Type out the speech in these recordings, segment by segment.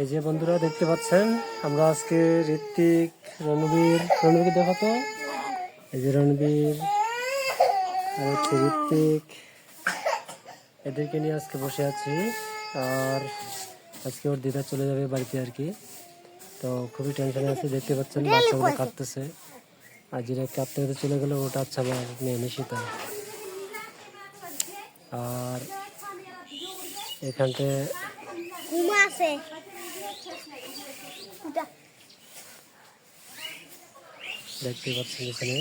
এই যে বন্ধুরা দেখতে পাচ্ছেন, আমরা আজকে ঋত্বিক, রণবীর, রণবীরকে দেখো তো এই যে রণবীর হচ্ছে ঋত্বিক। এদেরকে নিয়ে আজকে বসে আছি, আর আজকে ওর দিদা চলে যাবে বাড়িতে আর কি। তো খুবই টেনশনে আছে, দেখতে পাচ্ছেন বাচ্চাগুলো কাঁদতেছে। আর যেটা কাঁদতে কাঁদতে চলে গেলো, ওটা আচ্ছা আমার মেয়ে নিশিতা। আর এখানটায় ঘুমা আছে দেখতে পাচ্ছেন এখানে।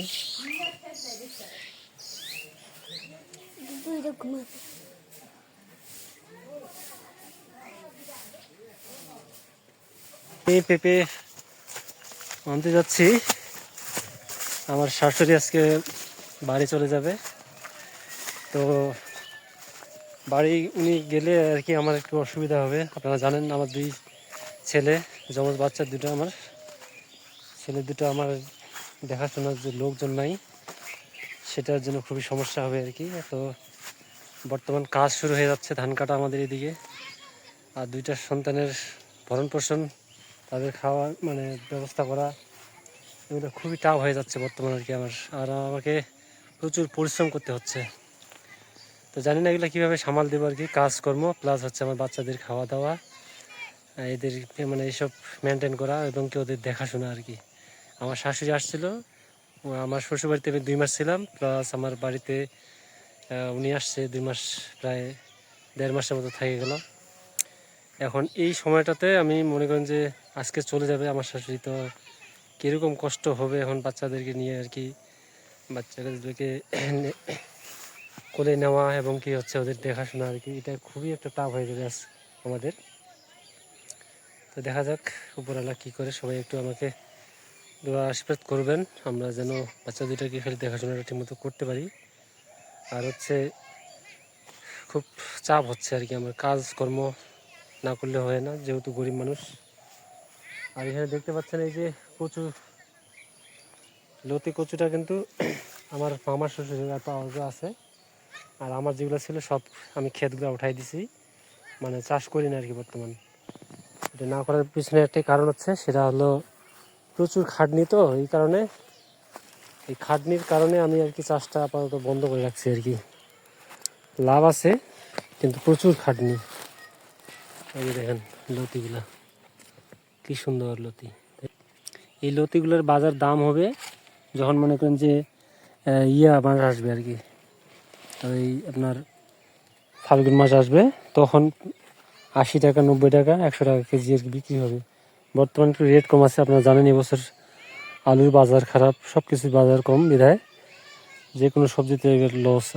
পেঁপে আনতে যাচ্ছি। আমার শাশুড়ি আজকে বাড়ি চলে যাবে। তো বাড়ি উনি গেলে আর কি আমার একটু অসুবিধা হবে। আপনারা জানেন আমার দুই ছেলে যমজ বাচ্চা দুটো আমার। ছেলে দুটো আমার দেখাশোনার যে লোকজন নাই, সেটার জন্য খুবই সমস্যা হবে আর কি। তো বর্তমান কাজ শুরু হয়ে যাচ্ছে ধান কাটা আমাদের এদিকে। আর দুইটা সন্তানের ভরণ পোষণ, তাদের খাওয়া মানে ব্যবস্থা করা, এগুলো খুবই টাফ হয়ে যাচ্ছে বর্তমানে আর কি আমার। আর আমাকে প্রচুর পরিশ্রম করতে হচ্ছে। তো জানি না এগুলো কীভাবে সামাল দেবো আর কি, কাজকর্ম প্লাস হচ্ছে আমার বাচ্চাদের খাওয়া দাওয়া, এদের মানে এইসব মেনটেন করা এবং কি ওদের দেখাশোনা আর কি। আমার শাশুড়ি আসছিল। আমার শ্বশুরবাড়িতে আমি দুই মাস ছিলাম প্লাস আমার বাড়িতে উনি আসছে দুই মাস প্রায় দেড় মাসের মতো থেকে গেল। এখন এই সময়টাতে আমি মনে করেন যে আজকে চলে যাবে, আমার শাশুড়ি তো কীরকম কষ্ট হবে এখন বাচ্চাদেরকে নিয়ে আর কি। বাচ্চাদেরকে কোলে নেওয়া এবং কি হচ্ছে ওদের দেখাশোনা আর কি, এটা খুবই একটা টাফ হয়ে যাবে আমাদের। তো দেখা যাক, উপরওয়ালা কী করে সবাই একটু আমাকে দোয়া আশীর্বাদ করবেন। আমরা যেন বাচ্চা দুটাকে খালি দেখাশোনাটা ঠিকমতো করতে পারি। আর হচ্ছে খুব চাপ হচ্ছে আর কি, আমার কাজকর্ম না করলে হয় না, যেহেতু গরিব মানুষ। আর এখানে দেখতে পাচ্ছেন এই যে কচু, লতি কচুটা কিন্তু আমার মামার শ্বশুরের পাওয়া আছে। আর আমার যেগুলো ছিল সব আমি ক্ষেতগুলো উঠাই দিছি। মানে চাষ করি না আর কি বর্তমান। এটা না করার পিছনে একটাই কারণ হচ্ছে, সেটা হলো প্রচুর খাটনি তো, এই কারণে, এই খাটনির কারণে আমি আর কি চাষটা আপাতত বন্ধ করে রাখছি আর কি। লাভ আছে, কিন্তু প্রচুর খাটনি। এই দেখেন লতিগুলা, কি সুন্দর লতি। এই লতিগুলোর বাজার দাম হবে যখন মনে করেন যে ইয়া মাস আসবে আর কি। ওই আপনার ফাল্গুন মাস আসবে, তখন আশি টাকা, নব্বই টাকা, একশো টাকা কেজি আর কি বিক্রি হবে। বর্তমানে একটু রেট কম আছে, আপনারা জানেন এবছর আলুর বাজার খারাপ সব কিছুর বাজার কম বিধায়। যে কোনো সবজিতে এবার লস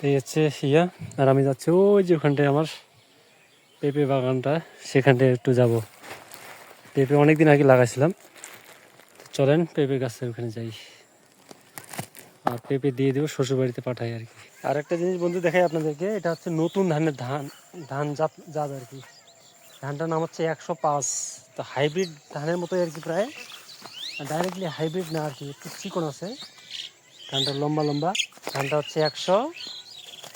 এই হচ্ছে ইয়া, আর আমি যাচ্ছি ওই যে ওখানটায় আমার পেঁপে বাগানটা, সেখানটায় একটু যাব। পেঁপে অনেক দিন আগে লাগাইছিলাম। চলেন পেঁপে গাছের ওখানে যাই। আর পেঁপে দিয়ে দেবো শ্বশুরবাড়িতে পাঠাই আর কি। আর একটা জিনিস বন্ধু দেখাই আপনাদেরকে, এটা হচ্ছে নতুন ধানের ধান ধান জাত জাত আর কি। ধানটার নাম হচ্ছে একশো পাঁচ। তো হাইব্রিড ধানের মতোই আর কি প্রায়। ডাইরেক্টলি হাইব্রিড না আর কি, একটু চিকন আছে। ধানটা লম্বা লম্বা। ধানটা হচ্ছে একশো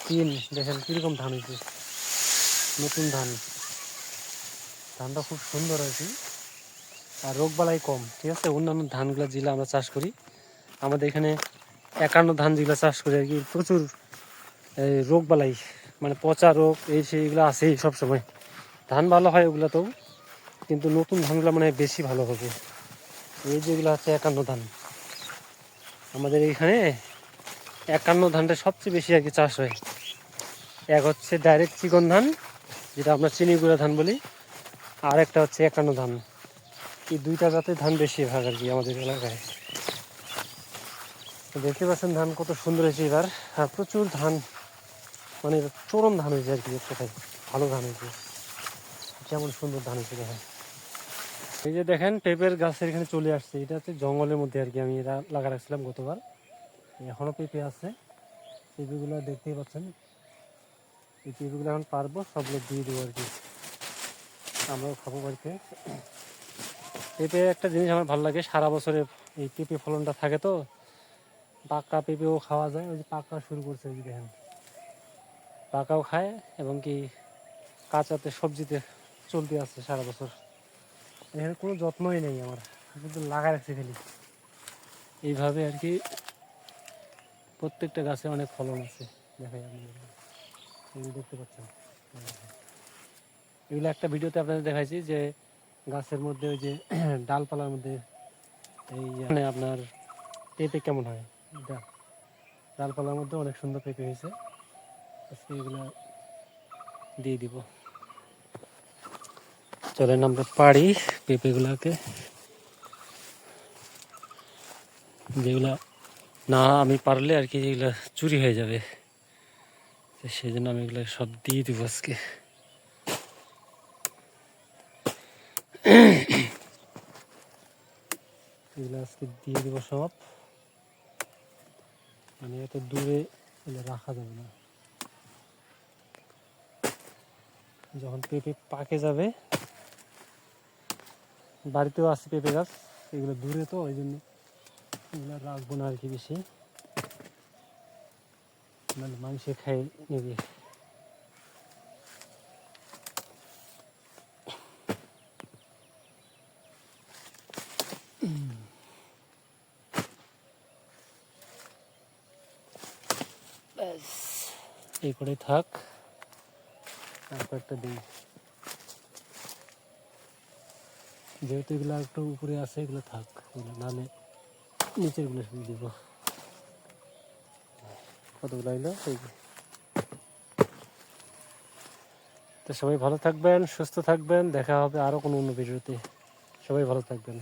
তিন। দেখেন কীরকম ধান হয়েছে। নতুন ধান। ধানটা খুব সুন্দর আর কি। আর রোগবালাই কম, ঠিক আছে? অন্যান্য ধানগুলো যেগুলো আমরা চাষ করি, আমাদের এখানে একান্ন ধান যেগুলো চাষ করি আর কি, প্রচুর রোগবালাই মানে পচা রোগ, এই সেইগুলো আছেই সবসময়। ধান ভালো হয় ওগুলোতেও কিন্তু নতুন ধানগুলো মানে বেশি ভালো হবে। এই যেগুলো হচ্ছে একান্ন ধান। আমাদের এইখানে একান্ন ধানটা সবচেয়ে বেশি আর কি চাষ হয়। এক হচ্ছে ডাইরেক্ট চিকন ধান, যেটা আমরা চিনি গুঁড়া ধান বলি, আর একটা হচ্ছে একান্ন ধান। এই দুইটা জাতের ধান বেশি ভাগ আর কি আমাদের এলাকায়। দেখতে পাচ্ছেন ধান কত সুন্দর হয়েছে এবার। আর প্রচুর ধান মানে চরম ধান হয়েছে আর কি কথায়। ভালো ধান হয়েছে। কেমন সুন্দর ধান হয়েছে দেখেন এই যে দেখেন, পেঁপের গাছের এখানে চলে আসছে। এটা হচ্ছে জঙ্গলের মধ্যে আর কি আমি এটা লাগা রাখছিলাম গতবার। এখনও পেঁপে আছে। পেঁপেগুলো দেখতেই পাচ্ছেন। এই পেঁপেগুলো এখন পারব সবগুলো দিয়ে দেবো আর কি। আমরাও খাব বাড়িতে। পেঁপে একটা জিনিস আমার ভালো লাগে, সারা বছরে এই পেঁপে ফলনটা থাকে তো। পাকা পেঁপেও খাওয়া যায়। ওই যে পাকা শুরু করছে দেখেন। পাকাও খায় এবং কি কাঁচাতে, সবজিতে চলতে আছে সারা বছর। এখানে কোনো যত্নই নেই আমার। শুধু লাগা রাখছি খালি। এইভাবে আর কি প্রত্যেকটা গাছে অনেক ফলন আছে। দেখাই আপনি দেখতে পাচ্ছেন। এগুলো একটা ভিডিওতে আপনাদের দেখাইছি যে গাছের মধ্যে ওই যে ডালপালার মধ্যে এই মানে আপনার পেঁপে কেমন হয়? এটা ডালপালার মধ্যে অনেক সুন্দর পেঁপে হয়েছে। আজকে এগুলো দিয়ে দিব। চলেন আমরা পারি পেঁপেগুলোকে। যেগুলা না আমি পারলে আর কি যেগুলো চুরি হয়ে যাবে। সেই জন্য আমি এগুলো সব দিয়ে দিব আজকে। এগুলো আজকে দিয়ে দিব সব। মানে এত দূরে রাখা যাবে না। যখন পেঁপে পাকে যাবে বাড়িতেও আছে পেঁপে গাছ, এগুলো দূরে তো, ওই জন্য এগুলো রাখব না আর কি বেশি। মানে মানুষে খাই নেবে। এই করে থাক তারপর একটা দিই। যেহেতু এগুলো একটু উপরে আছে, এগুলো থাক নাহলে নিচেরগুলো শুধু দিব। কতগুলো তো সবাই ভালো থাকবেন, সুস্থ থাকবেন, দেখা হবে আরও কোনো অন্য ভিডিওতে। সবাই ভালো থাকবেন।